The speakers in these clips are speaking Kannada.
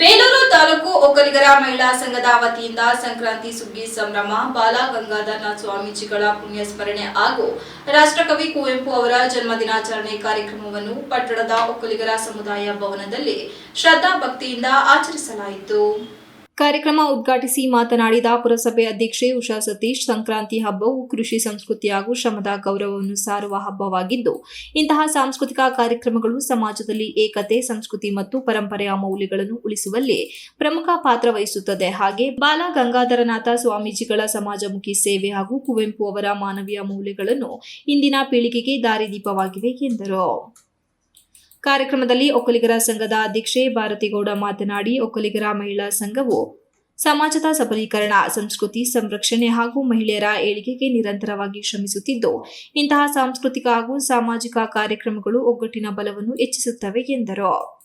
ಬೇಲೂರು ತಾಲೂಕು ಒಕ್ಕಲಿಗರ ಮಹಿಳಾ ಸಂಘದ ವತಿಯಿಂದ ಸಂಕ್ರಾಂತಿ ಸುಗ್ಗಿ ಸಂಭ್ರಮ, ಬಾಲ ಗಂಗಾಧರನಾಥ ಸ್ವಾಮೀಜಿಗಳ ಪುಣ್ಯ ಸ್ಮರಣೆ ಹಾಗೂ ರಾಷ್ಟ್ರಕವಿ ಕುವೆಂಪು ಅವರ ಜನ್ಮ ದಿನಾಚರಣೆ ಕಾರ್ಯಕ್ರಮವನ್ನು ಪಟ್ಟಣದ ಒಕ್ಕಲಿಗರ ಸಮುದಾಯ ಭವನದಲ್ಲಿ ಶ್ರದ್ಧಾ ಭಕ್ತಿಯಿಂದ ಆಚರಿಸಲಾಯಿತು. ಕಾರ್ಯಕ್ರಮ ಉದ್ಘಾಟಿಸಿ ಮಾತನಾಡಿದ ಪುರಸಭೆ ಅಧ್ಯಕ್ಷೆ ಉಷಾ ಸತೀಶ್, ಸಂಕ್ರಾಂತಿ ಹಬ್ಬವು ಕೃಷಿ, ಸಂಸ್ಕೃತಿ ಹಾಗೂ ಶ್ರಮದ ಗೌರವವನ್ನು ಸಾರುವ ಹಬ್ಬವಾಗಿದ್ದು, ಇಂತಹ ಸಾಂಸ್ಕೃತಿಕ ಕಾರ್ಯಕ್ರಮಗಳು ಸಮಾಜದಲ್ಲಿ ಏಕತೆ, ಸಂಸ್ಕೃತಿ ಮತ್ತು ಪರಂಪರೆಯ ಮೌಲ್ಯಗಳನ್ನು ಉಳಿಸುವಲ್ಲಿ ಪ್ರಮುಖ ಪಾತ್ರ ವಹಿಸುತ್ತದೆ. ಹಾಗೆ ಬಾಲ ಗಂಗಾಧರನಾಥ ಸ್ವಾಮೀಜಿಗಳ ಸಮಾಜಮುಖಿ ಸೇವೆ ಹಾಗೂ ಕುವೆಂಪು ಅವರ ಮಾನವೀಯ ಮೌಲ್ಯಗಳನ್ನು ಇಂದಿನ ಪೀಳಿಗೆಗೆ ದಾರಿದೀಪವಾಗಿವೆ ಎಂದರು. ಕಾರ್ಯಕ್ರಮದಲ್ಲಿ ಒಕ್ಕಲಿಗರ ಸಂಘದ ಅಧ್ಯಕ್ಷೆ ಭಾರತಿಗೌಡ ಮಾತನಾಡಿ, ಒಕ್ಕಲಿಗರ ಮಹಿಳಾ ಸಂಘವು ಸಮಾಜದ ಸಬಲೀಕರಣ, ಸಂಸ್ಕೃತಿ ಸಂರಕ್ಷಣೆ ಹಾಗೂ ಮಹಿಳೆಯರ ಏಳಿಗೆಗೆ ನಿರಂತರವಾಗಿ ಶ್ರಮಿಸುತ್ತಿದ್ದು, ಇಂತಹ ಸಾಂಸ್ಕೃತಿಕ ಹಾಗೂ ಸಾಮಾಜಿಕ ಕಾರ್ಯಕ್ರಮಗಳು ಒಗ್ಗಟ್ಟಿನ ಬಲವನ್ನು ಹೆಚ್ಚಿಸುತ್ತವೆ ಎಂದರು.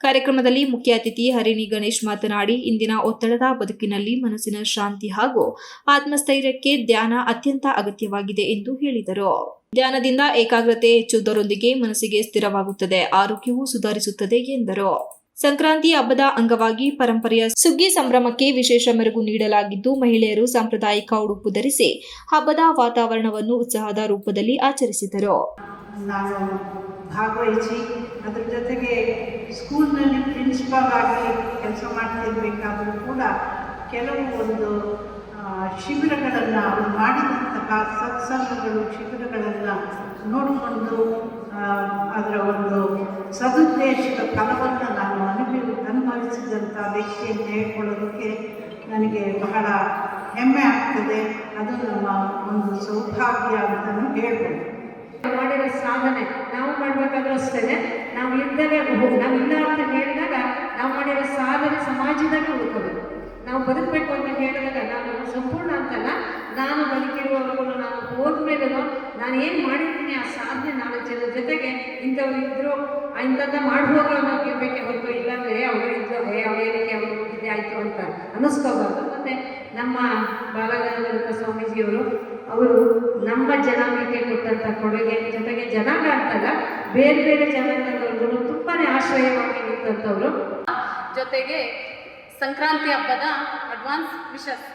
ಕಾರ್ಯಕ್ರಮದಲ್ಲಿ ಮುಖ್ಯ ಅತಿಥಿ ಹರಿಣಿ ಗಣೇಶ್ ಮಾತನಾಡಿ, ಇಂದಿನ ಒತ್ತಡದ ಬದುಕಿನಲ್ಲಿ ಮನಸ್ಸಿನ ಶಾಂತಿ ಹಾಗೂ ಆತ್ಮಸ್ಥೈರ್ಯಕ್ಕೆ ಧ್ಯಾನ ಅತ್ಯಂತ ಅಗತ್ಯವಾಗಿದೆ ಎಂದು ಹೇಳಿದರು. ಧ್ಯಾನದಿಂದ ಏಕಾಗ್ರತೆ ಹೆಚ್ಚುವುದರೊಂದಿಗೆ ಮನಸ್ಸಿಗೆ ಸ್ಥಿರವಾಗುತ್ತದೆ, ಆರೋಗ್ಯವೂ ಸುಧಾರಿಸುತ್ತದೆ ಎಂದರು. ಸಂಕ್ರಾಂತಿ ಹಬ್ಬದ ಅಂಗವಾಗಿ ಪರಂಪರೆಯ ಸುಗ್ಗಿ ಸಂಭ್ರಮಕ್ಕೆ ವಿಶೇಷ ಮೆರುಗು ನೀಡಲಾಗಿದ್ದು, ಮಹಿಳೆಯರು ಸಾಂಪ್ರದಾಯಿಕ ಉಡುಪು ಧರಿಸಿ ಹಬ್ಬದ ವಾತಾವರಣವನ್ನು ಉತ್ಸಾಹದ ರೂಪದಲ್ಲಿ ಆಚರಿಸಿದರು. ಭಾಗವಹಿಸಿ ಅದ್ರ ಜೊತೆಗೆ ಸ್ಕೂಲ್ನಲ್ಲಿ ಪ್ರಿನ್ಸಿಪಾಲ್ ಆಗಿ ಕೆಲಸ ಮಾಡ್ತಿರ್ಬೇಕಾದರೂ ಕೂಡ ಕೆಲವು ಒಂದು ಶಿಬಿರಗಳನ್ನು ಅವರು ಮಾಡಿದಂತಹ ಸತ್ಸಂಗಗಳು, ಶಿಬಿರಗಳನ್ನು ನೋಡಿಕೊಂಡು ಅದರ ಒಂದು ಸದುದ್ದೇಶದ ಫಲವನ್ನು ನಾನು ಅನುಭವಿ ಅನುಭವಿಸಿದಂಥ ವ್ಯಕ್ತಿ ಅಂತ ಹೇಳ್ಕೊಳ್ಳೋದಕ್ಕೆ ನನಗೆ ಬಹಳ ಹೆಮ್ಮೆ ಆಗ್ತದೆ. ಅದು ನಮ್ಮ ಒಂದು ಸೌಭಾಗ್ಯ ಅಂತಲೂ ಹೇಳ್ಬೋದು. ಮಾಡಿರೋ ಸಾಧನೆ, ನಾವು ಮಾಡ್ಬೇಕಾದ್ರೂ ಅಷ್ಟೇ ನಾವು ಇದ್ದಲೇ ನಾವು ಇಲ್ಲ ಅಂತ ಹೇಳಿದಾಗ ನಾವು ಮಾಡಿರೋ ಸಾಧನೆ ಸಮಾಜದಲ್ಲಿ ಉಳ್ಕೋಬೇಕು. ನಾವು ಬದುಕಬೇಕು ಅಂತ ಹೇಳಿದಾಗ ನಾನು ಸಂಪೂರ್ಣ ಅಂತಲ್ಲ, ನಾನು ಬದುಕಿರುವವರೆಗೂ ನಾನು ಹೋದ್ಮೇಲೂ ನಾನು ಏನು ಮಾಡಿರ್ತೀನಿ ಆ ಸಾಧನೆ ನಾಲ್ಕು ಜನ ಜೊತೆಗೆ, ಇಂಥವ್ರು ಇದ್ರು ಇಂಥದ್ದ ಮಾಡ್ಬೋದು ಅನ್ನೋದು ಇರಬೇಕೆ ಹೊರತು, ಇಲ್ಲಾಂದ್ರೆ ಅವರು ಇದ್ರು ಹೇ, ಅವ್ರು ಏನಕ್ಕೆ ಅವರು. ಇದೇ ಆಯಿತು ಅಂತ ಅನ್ನಿಸ್ಕೋಬಾರ್ದು. ಮತ್ತು ನಮ್ಮ ಬಾಲಗಂಗಾಧರ ಸ್ವಾಮೀಜಿಯವರು ಅವರು ನಮ್ಮ ಜನಾಂಗಕ್ಕೆ ಕೊಟ್ಟಂಥ ಕೊಡುಗೆ, ಜೊತೆಗೆ ಜನಾಂಗ ಅಂತಲ್ಲ, ಬೇರೆ ಬೇರೆ ಜನಾಂಗದವ್ರಿಗೂ ತುಂಬಾ ಆಶ್ರಯವಾಗಿ ಜೊತೆಗೆ ಸಂಕ್ರಾಂತಿ ಹಬ್ಬದ ಅಡ್ವಾನ್ಸ್ ವಿಶಸ್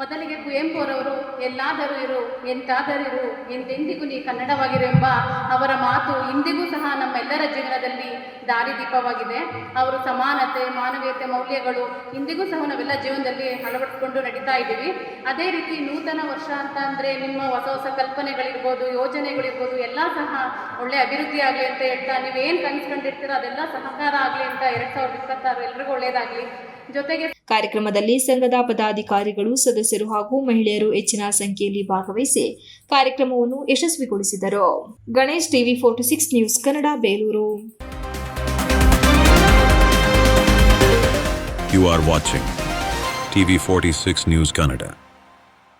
ಮೊದಲಿಗೆ ಕುವೆಂಪು ಅವರವರು ಎಲ್ಲಾದರೂ ಇರು, ಎಂತಾದರೂ ಇರು, ಎಂದೆಂದಿಗೂ ನೀ ಕನ್ನಡವಾಗಿರು ಎಂಬ ಅವರ ಮಾತು ಇಂದಿಗೂ ಸಹ ನಮ್ಮೆಲ್ಲರ ಜೀವನದಲ್ಲಿ ದಾರಿದೀಪವಾಗಿದೆ. ಅವರು ಸಮಾನತೆ, ಮಾನವೀಯತೆ, ಮೌಲ್ಯಗಳು ಇಂದಿಗೂ ಸಹ ನಾವೆಲ್ಲ ಜೀವನದಲ್ಲಿ ಅಳವಡಿಸ್ಕೊಂಡು ನಡೀತಾ ಇದ್ದೀವಿ. ಅದೇ ರೀತಿ ನೂತನ ವರ್ಷ ಅಂತ ಅಂದರೆ ನಿಮ್ಮ ಹೊಸ ಹೊಸ ಕಲ್ಪನೆಗಳಿರ್ಬೋದು, ಯೋಜನೆಗಳಿರ್ಬೋದು, ಎಲ್ಲ ಸಹ ಒಳ್ಳೆ ಅಭಿವೃದ್ಧಿ ಆಗಲಿ ಅಂತ ಹೇಳ್ತಾ ನೀವೇನು ಕನಸ್ಕೊಂಡಿರ್ತೀರೋ ಅದೆಲ್ಲ ಸಹಕಾರ ಆಗಲಿ ಅಂತ ಎರಡು ಸಾವಿರದ ಇಪ್ಪತ್ತಾರು ಎಲ್ರಿಗೂ ಒಳ್ಳೆಯದಾಗಲಿ ಜೊತೆಗೆ ಕಾರ್ಯಕ್ರಮದಲ್ಲಿ ಸಂಘದ ಪದಾಧಿಕಾರಿಗಳು, ಸದಸ್ಯರು ಹಾಗೂ ಮಹಿಳೆಯರು ಹೆಚ್ಚಿನ ಸಂಖ್ಯೆಯಲ್ಲಿ ಭಾಗವಹಿಸಿ ಕಾರ್ಯಕ್ರಮವನ್ನು ಯಶಸ್ವಿಗೊಳಿಸಿದರು Ganesh TV forty six news Kannada, Belur You are watching TV46 News Kannada.